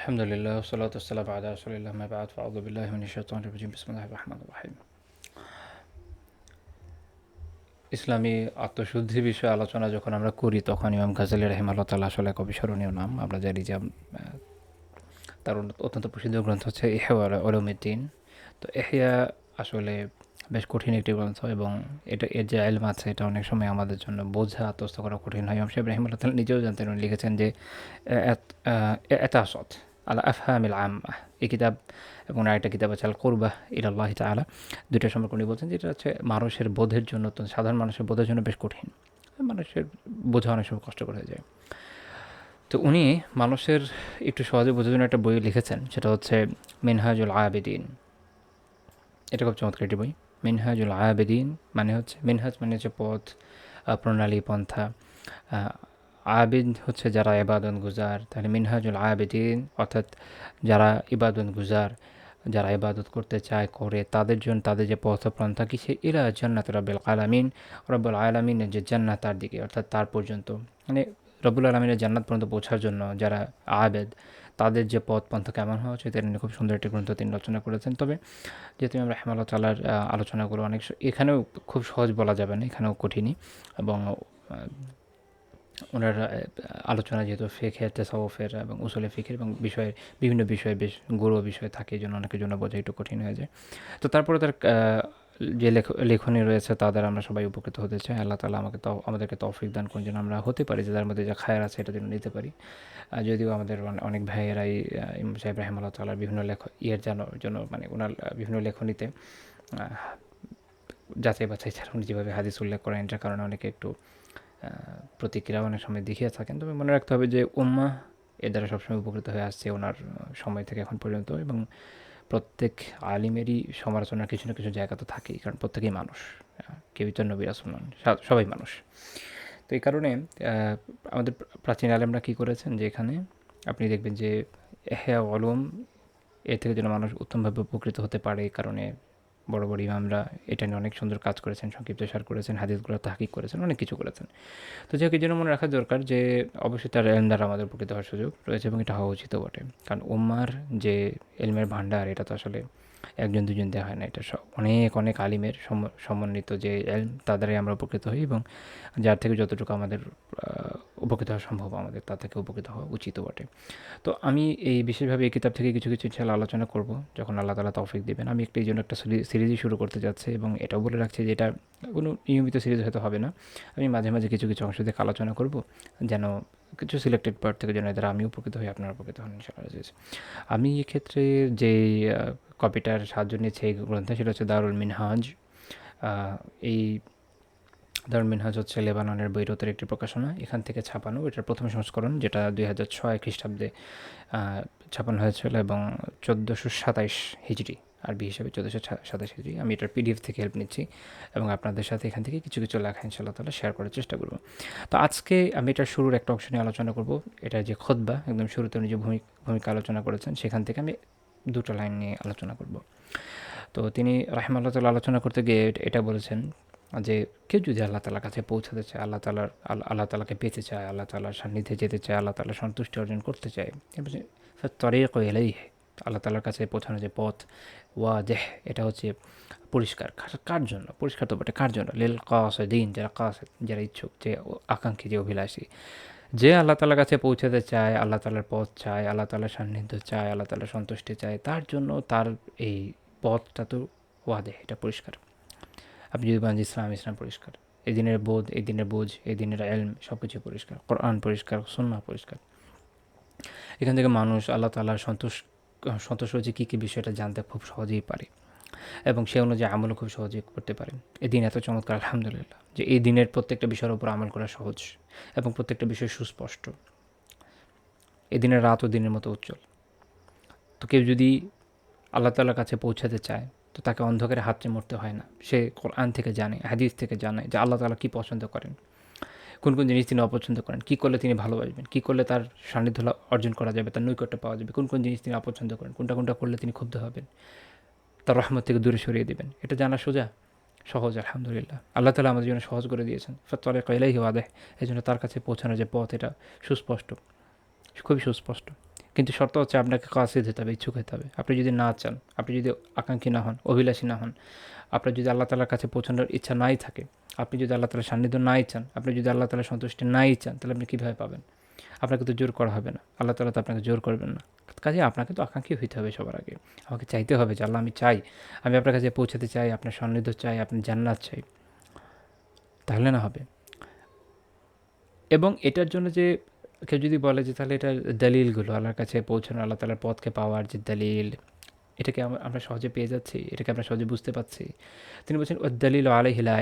الحمد لله والصلاة والسلام على رسول الله ما بعد فأعوذ بالله من الشيطان الرجيم بسم الله الرحمن الرحيم ইসলামী আত্মশুদ্ধি বিষয়ে আলোচনা যখন আমরা করি, তখন ইমাম গাজালি রহমাল্লা তাল্লাহ আসলে এক অবিস্মরণীয় নাম। আমরা জানি যে তার অত্যন্ত প্রসিদ্ধ গ্রন্থ হচ্ছে ইহেওয়া অলমিদ্দিন তো এহিয়া আসলে বেশ কঠিন একটি গ্রন্থ এবং এটা, এর যে আইলম আছে, এটা অনেক সময় আমাদের জন্য বোঝা আত্মস্থ করা কঠিন হয়। ইমাম সাহেব রহিমাল্লাহ তাল্লাহ নিজেও জানতেন, উনি লিখেছেন যে এত এত আলা আফহামিল আম্মা এই কিতাব এবং আরেকটা কিতাব আছে আল কোরবাহ ইলাল্লাহ তালা দুইটা সম্পর্কে উনি বলছেন যেটা হচ্ছে মানুষের বোধের জন্য সাধারণ, মানুষের বোধের জন্য বেশ কঠিন। মানুষের বোঝা অনেক সময় কষ্টকর হয়ে যায়। তো উনি মানুষের একটু সহজে বোঝার জন্য একটা বই লিখেছেন, সেটা হচ্ছে মিনহাজুল আবেদিন। এটা খুব চমৎকার একটি বই। মিনহাজুল আবেদিন মানে হচ্ছে, মিনহাজ মানে হচ্ছে পথ প্রণালী, পন্থা আবেদ হচ্ছে যারা ইবাদত গুজার, তাহলে মিনহাজুল আবেদিন অর্থাৎ যারা ইবাদত গুজার, যারা ইবাদত করতে চায়, করে তাদের জন্য তাদের যে পথপ্রন্থা কি সে ইরা জান্নাত রব্বুল আলমিন, রব্বুল আলমিনের যে জান্নাত তার দিকে, অর্থাৎ তার পর্যন্ত। মানে রব্বুল আলমিনের জান্নাত পর্যন্ত পৌঁছার জন্য যারা আবেদ, তাদের যে পথ পন্থা কেমন হওয়া উচিত। এটা খুব সুন্দর একটি গ্রন্থ তিনি রচনা করেছেন। তবে যেহেতু আমরা হেমাল্লাহ তালার আলোচনাগুলো অনেক এখানেও খুব সহজ বলা যাবে না, এখানেও কঠিনই এবং ওনার আলোচনা যেহেতু ফেকের তেসাউফের এবং উসলে ফিকের এবং বিষয়ের বিভিন্ন বিষয়ে বেশ গৌরব বিষয় থাকে, এই জন্য অনেকের জন্য বোঝা একটু কঠিন হয়ে যায়। তো তারপরে তার যে লেখনী রয়েছে তা তাদের আমরা সবাই উপকৃত হতে চাই। আল্লাহ তালা আমাকে আমাদেরকে তৌফিক দান করুন যেন আমরা হতে পারি, যে তার মধ্যে যে খায়ের আছে এটা যেন নিতে পারি। যদিও আমাদের অনেক ভাইয়েরাই সাহেব রাহিম আল্লাহ তালার বিভিন্ন লেখ, ইয়ের জানার জন্য মানে ওনার বিভিন্ন লেখনীতে যাচাই বাছাই ছাড়া উনি যেভাবে হাদিস উল্লেখ করেন এটার কারণে অনেকে একটু প্রতিক্রিয়া অনেক সময় দেখিয়ে থাকেন। তবে মনে রাখতে হবে যে উম্মা এর দ্বারা সবসময় উপকৃত হয়ে আসছে ওনার সময় থেকে এখন পর্যন্ত এবং প্রত্যেক আলিমেরই সমালোচনার কিছু না কিছু জায়গা তো থাকেই, কারণ প্রত্যেকেই মানুষ। কেউই তো নবীর নন সবাই মানুষ। তো এই কারণে আমাদের প্রাচীন আলেমরা কী করেছেন যে এখানে আপনি দেখবেন যে হ্যাঁ অলম এর থেকে যেন মানুষ উত্তমভাবে উপকৃত হতে পারে এই কারণে বড় বড় ইমামরা এটা নিয়ে অনেক সুন্দর কাজ করেছেন, সংক্ষিপ্ত সার করেছেন, হাদিসগুলো তাহাকিক করেছেন, অনেক কিছু করেছেন। তো যাকে জন্য মনে রাখা দরকার যে অবশ্যই তার এলম দ্বারা আমাদের উপকৃত হওয়ার সুযোগ রয়েছে এবং এটা হওয়া উচিত বটে। কারণ উম্মার যে এলমের ভাণ্ডার, এটা তো আসলে একজন দুজন দেওয়া হয় না, এটা অনেক অনেক আলিমের সম, সমন্বিত যে এলম, তাদেরই আমরা উপকৃত হই এবং যার থেকে যতটুকু আমাদের উপকৃত হওয়া সম্ভব আমাদের তা থেকে উপকৃত হওয়া উচিত বটে। তো আমি এই বিশেষভাবে এই কিতাব থেকে কিছু কিছু ইনশাল্লাহ আলোচনা করব, যখন আল্লাহ তালা তৌফিক দেবেন। আমি একটি জন্য একটা সিরিজই শুরু করতে যাচ্ছি এবং এটাও বলে রাখছি যে এটা কোনো নিয়মিত সিরিজ হয়তো হবে না। আমি মাঝে মাঝে কিছু কিছু অংশ থেকে আলোচনা করব, যেন কিছু সিলেক্টেড পার্ট থেকে যেন এদের আমি উপকৃত হই, আপনারা উপকৃত হন, ইনশাআল্লাহ আমি এক্ষেত্রে যে কপিটার সাহায্য নিয়েছে, এই গ্রন্থে সেটা হচ্ছে দারুল মিনহাজ। এই দারুল মিনহাজ হচ্ছে লেবাননের বৈরতের একটি প্রকাশনা। এখান থেকে ছাপানো, এটার প্রথম সংস্করণ, যেটা দুই হাজার ছয় খ্রিস্টাব্দে ছাপানো হয়েছিল এবং চোদ্দোশো সাতাইশ হিজড়ি, আরবি হিসাবে চোদ্দোশো সাতাশ হিজড়ি। আমি এটার পিডিএফ থেকে হেল্প নিচ্ছি এবং আপনাদের সাথে এখান থেকে কিছু কিছু লেখা ইনশাল্লাহ তাহলে শেয়ার করার চেষ্টা করব। তো আজকে আমি এটার শুরুর একটা অংশ নিয়ে আলোচনা করব। এটা যে খোদ্া একদম শুরুতে উনি যে ভূমিকা আলোচনা করেছেন, সেখান থেকে আমি দুটো লাইন নিয়ে আলোচনা করব। তো তিনি রাহিমাল্লাহ তালা আলোচনা করতে গিয়ে এটা বলেছেন যে কেউ যদি আল্লাহ তালার কাছে পৌঁছাতে চায়, আল্লাহ তালার আল্লাহ তালাকে পেতে চায়, আল্লাহ তালার সান্নিধ্যে যেতে চায়, আল্লাহ তালার সন্তুষ্টি অর্জন করতে চায় তরেক এলেই আল্লাহ তালার কাছে পৌঁছানো যে পথ ওয়া দেহ এটা হচ্ছে পরিষ্কার। কার জন্য? পরিষ্কার তো বটে, কার জন্য? লেল দিন যারা কাস যারা ইচ্ছুক, যে আকাঙ্ক্ষী, যে অভিলাষী। যে আল্লাহ তালার কাছে পৌঁছাতে চায়, আল্লাহ তালার পথ চায়, আল্লাহ তালার সান্নিধ্য চায়, আল্লাহ তালার সন্তুষ্টি চায়, তার জন্য তার এই পথটা তো ওয়া ওয়াদে এটা পরিষ্কার। আপনি যদি বলেন ইসলাম ইসলাম পরিষ্কার। এই দিনের বোধ, এই দিনের বোঝ, এই দিনের এলম সব কিছু পরিষ্কার। কোরআন পরিষ্কার সন্না পরিষ্কার। এখান থেকে মানুষ আল্লাহ তালার সন্তোষ সন্তোষ হচ্ছে কী কী বিষয়টা জানতে খুব সহজেই পারে। এবং সে অনুযায়ী আমলও খুব সহজেই করতে পারে এই দিন এত চমৎকার, আলহামদুলিল্লাহ, যে এই দিনের প্রত্যেকটা বিষয়ের উপর আমল করা সহজ এবং প্রত্যেকটা বিষয় সুস্পষ্ট। এই দিনের রাত ও দিনের মতো উজ্জ্বল। তো কেউ যদি আল্লাহ তাল্লার কাছে পৌঁছাতে চায় তো তাকে অন্ধকারে হাতড়ে মরতে হয় না। সে কোরআন থেকে জানে, হাদিস থেকে জানে যে আল্লাহ তালা কী পছন্দ করেন, কোন কোন জিনিস তিনি অপছন্দ করেন, কী করলে তিনি ভালোবাসবেন, কী করলে তার সান্নিধ্য অর্জন করা যাবে, তার নৈকট্য পাওয়া যাবে, কোন কোন জিনিস তিনি অপছন্দ করেন, কোনটা কোনটা করলে তিনি ক্ষুব্ধ হবেন, তার রহমত থেকে দূরে সরিয়ে দেবেন। এটা জানা সোজা, সহজ, আলহামদুলিল্লাহ। আল্লাহ তালা আমাদের জন্য সহজ করে দিয়েছেন। ফতলে কয়লাই হওয়া দেয় এই জন্য তার কাছে পৌঁছানোর যে পথ, এটা সুস্পষ্ট, খুবই সুস্পষ্ট। কিন্তু শর্ত হচ্ছে আপনাকে কাসিদ হতে হবে, ইচ্ছুক হতে হবে। আপনি যদি না চান, আপনি যদি আকাঙ্ক্ষী না হন, অভিলাষী না হন, আপনার যদি আল্লাহ তালার কাছে পৌঁছানোর ইচ্ছা নাই থাকে, আপনি যদি আল্লাহ তালার সান্নিধ্য নাই চান, আপনি যদি আল্লাহ তালার সন্তুষ্টি নাই চান, তাহলে আপনি কীভাবে পাবেন? আপনাকে তো জোর করা হবে না। আল্লাহ তালা তো আপনাকে জোর করবেন না। কাজে আপনাকে তো আকাঙ্ক্ষী হইতে হবে সবার আগে। আমাকে চাইতে হবে যে, আল্লাহ আমি চাই, আমি আপনার কাছে পৌঁছাতে চাই, আপনার সান্নিধ্য চাই আপনার জান্নাত চাই। তাহলে না হবে। এবং এটার জন্য যে কেউ যদি বলে যে তাহলে এটা দলিলগুলো, আল্লাহর কাছে পৌঁছানো, আল্লাহ তালার পথকে পাওয়ার যে দলিল, এটাকে আমরা সহজে পেয়ে যাচ্ছি, এটাকে আমরা সহজে বুঝতে পারছি। তিনি বলছেন ও দলিল আলহিলাহ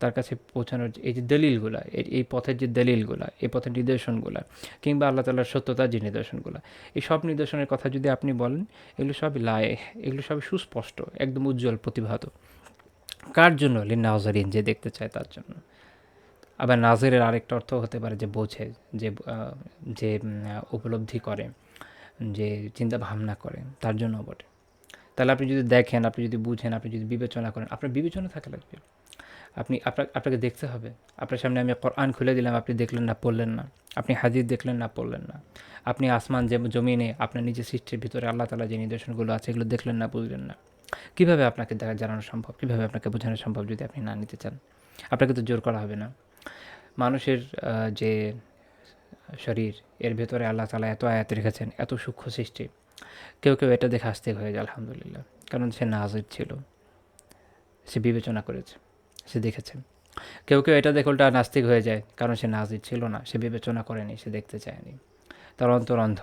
তার কাছে পৌঁছানোর এই যে দলিলগুলা এই পথের যে দলিলগুলা, এই পথের নিদর্শনগুলা, কিংবা আল্লাহ তালার সত্যতার যে নিদর্শনগুলা, এই সব নিদর্শনের কথা যদি আপনি বলেন, এগুলো সবই লায় এগুলো সবই সুস্পষ্ট, একদম উজ্জ্বল, প্রতিভাত। কার জন্য? লিন্নাহজারিন যে দেখতে চায় তার জন্য। আবার নাজেরের আরেকটা অর্থ হতে পারে যে বোঝে, যে যে উপলব্ধি করে, যে চিন্তা ভাবনা করে, তার জন্য বটে। তাহলে আপনি যদি দেখেন, আপনি যদি বুঝেন, আপনি যদি বিবেচনা করেন, আপনার বিবেচনা থাকা লাগবে। আপনি আপনার আপনাকে দেখতে হবে। আপনার সামনে আমি কোরআন খুলে দিলাম, আপনি দেখলেন না, পড়লেন না। আপনি হাজির দেখলেন না, পড়লেন না। আপনি আসমান যে, জমিনে আপনার নিজের সৃষ্টির ভিতরে আল্লাহ তালা যে নিদর্শনগুলো আছে, এগুলো দেখলেন না, বুঝলেন না। কীভাবে আপনাকে দেখা জানানো সম্ভব? কীভাবে আপনাকে বোঝানো সম্ভব যদি আপনি না নিতে চান? আপনাকে তো জোর করা হবে না। মানুষের যে শরীর, এর ভেতরে আল্লাহ তালা এত আয়াত রেখেছেন, এত সূক্ষ্ম সৃষ্টি, কেউ কেউ এটা দেখে আসতে হয়ে যায়, আলহামদুলিল্লাহ। কারণ সে নাজির ছিল, সে বিবেচনা করেছে, সে দেখেছে কেউ কেউ এটা দেখে উল্টা নাস্তিক হয়ে যায়, কারণ সে নাজির ছিল না, সে বিবেচনা করেনি, সে দেখতে চায়নি। তার অন্তর অন্ধ,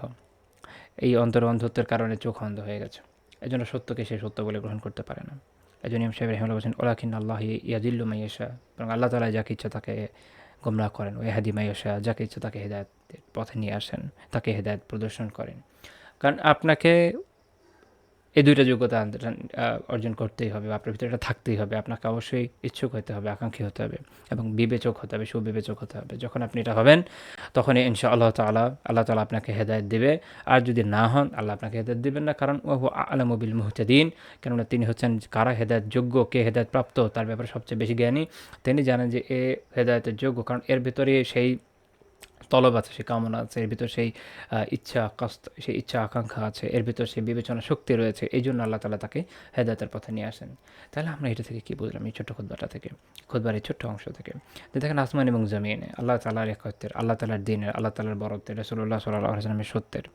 এই অন্তর অন্ধত্বের কারণে চোখ অন্ধ হয়ে গেছে। এই জন্য সত্যকে সে সত্য বলে গ্রহণ করতে পারে না। এই জন্য ইম সাহেব রহমুল্লাহ বলছেন ওলাকিন আল্লাহ ইয়াজিল্লু মাইয়েশা। এবং আল্লাহ তালা যাকে ইচ্ছা তাকে গোমরা করেন। ওই হাদি মাইয়েশা যাকে ইচ্ছা তাকে হেদায়তের পথে নিয়ে আসেন, তাকে হেদায়ত প্রদর্শন করেন। কারণ আপনাকে এই দুইটা যোগ্যতা অর্জন করতেই হবে আপনার ভিতরে এটা থাকতেই হবে, আপনাকে অবশ্যই ইচ্ছুক হতে হবে, আকাঙ্ক্ষী হতে হবে, এবং বিবেচক হতে হবে, সুবিবেচক হতে হবে। যখন আপনি এটা হবেন তখন ইনশা আল্লাহ তালা আল্লাহ তালা আপনাকে হেদায়ত দেবে। আর যদি না হন, আল্লাহ আপনাকে হেদায়ত দেবেন না, কারণ ও আলমবিল মুহতাদিন। কেননা তিনি হচ্ছেন কারা হেদায়ত যোগ্য, কে হেদায়ত প্রাপ্ত, তার ব্যাপারে সবচেয়ে বেশি জ্ঞানী। তিনি জানেন যে এ হেদায়তের যোগ্য, কারণ এর ভিতরে সেই তলব আছে, সেই কামনা আছে, এর ভিতর সেই ইচ্ছা, কষ্ট, সেই ইচ্ছা, আকাঙ্ক্ষা আছে, এর ভিতর সেই বিবেচনা শক্তি রয়েছে, এই জন্য আল্লাহ তালা তাকে হেদায়তের পথে নিয়ে আসেন। তাহলে আমরা এটা থেকে কী বুঝলাম, এই ছোট্ট খুদ্বাটা থেকে, খুদ্বার এই ছোট্ট অংশ থেকে? যে দেখেন আসমান এবং জমিনে আল্লাহ তালার একত্বের, আল্লাহ তালার দিনের, আল্লাহ তালার বরত্বের রসুল্লাহ সাল্লাহ আসলামের সত্যের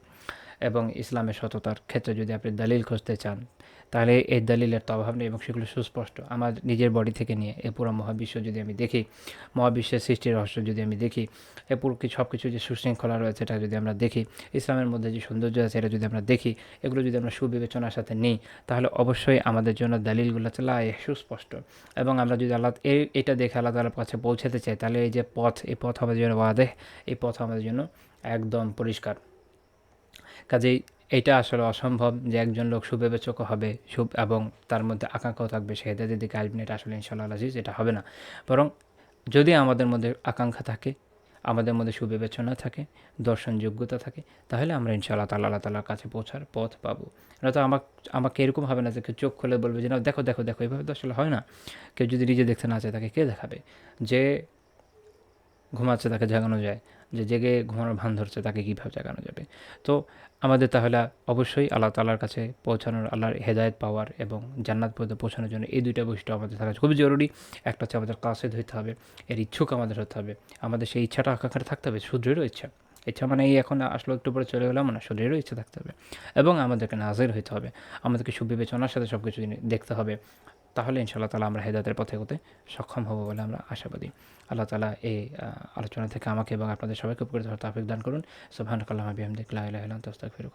এবং ইসলামের সততার ক্ষেত্রে যদি আপনি দলিল খুঁজতে চান তাহলে এই দলিলের তো অভাব নেই এবং সেগুলো সুস্পষ্ট। আমার নিজের বডি থেকে নিয়ে এ পুরো মহাবিশ্ব যদি আমি দেখি, মহাবিশ্বের সৃষ্টির রহস্য যদি আমি দেখি, এ পুরো সব কিছু যে সুশৃঙ্খলা রয়েছে এটা যদি আমরা দেখি, ইসলামের মধ্যে যে সৌন্দর্য আছে এটা যদি আমরা দেখি, এগুলো যদি আমরা সুবিবেচনার সাথে নিই, তাহলে অবশ্যই আমাদের জন্য দলিলগুলো চলা সুস্পষ্ট। এবং আমরা যদি আল্লাহ এই এটা দেখে আল্লাহ তালার কাছে পৌঁছাতে চাই, তাহলে এই যে পথ, এই পথ আমাদের জন্য বাদে এই পথ আমাদের জন্য একদম পরিষ্কার। কাজেই এটা আসলে অসম্ভব যে একজন লোক সুবিবেচক হবে, সুব এবং তার মধ্যে আকাঙ্ক্ষাও থাকবে সে হেদাদের দিকে আসবেন এটা আসলে ইনশাল্লাহ আজিজ এটা হবে না। বরং যদি আমাদের মধ্যে আকাঙ্ক্ষা থাকে, আমাদের মধ্যে সুবিবেচনা থাকে, দর্শন যোগ্যতা থাকে, তাহলে আমরা ইনশাআল্লাহ তাল্লাহ আল্লাহ তালার কাছে পৌঁছার পথ পাবো। না তো আমাকে আমাকে এরকম হবে না যে কেউ চোখ খুলে বলবে যে না দেখো দেখো দেখো। এভাবে তো আসলে হয় না। কেউ যদি নিজে দেখতে না চায় তাকে কে দেখাবে? যে ঘুমাচ্ছে, তাকে জাগানো যায়। যে জেগে ঘুমানোর ভান ধরছে, তাকে কীভাবে জাগানো যাবে? তো আমাদের তাহলে অবশ্যই আল্লাহ তালার কাছে পৌঁছানোর, আল্লাহর হেদায়ত পাওয়ার এবং জান্নাত পর্যন্ত পৌঁছানোর জন্য এই দুইটা বৈশিষ্ট্য আমাদের থাকা খুবই জরুরি। একটা হচ্ছে আমাদের কাসেদ হইতে হবে, এর ইচ্ছুক আমাদের হতে হবে। আমাদের সেই ইচ্ছাটা আকাঙ্ক্ষাটা থাকতে হবে সুদৃঢ় ইচ্ছা। ইচ্ছা মানে এই এখন আসলো, একটু পরে চলে গেলাম না শরীরেরও ইচ্ছা থাকতে হবে। এবং আমাদেরকে নাজের হইতে হবে। আমাদেরকে সুবিবেচনার সাথে সব কিছু দেখতে হবে। তাহলে ইনশাআল্লাহ তালা আমরা হেদায়তের পথে হতে সক্ষম হব বলে আমরা আশাবাদী। আল্লাহ তালা এই আলোচনা থেকে আমাকে এবং আপনাদের সবাইকে উপকৃত তাফিক দান করুন। সোহান কাল্লাম আবিহামদিক লাহ তস্তাক ফিরুক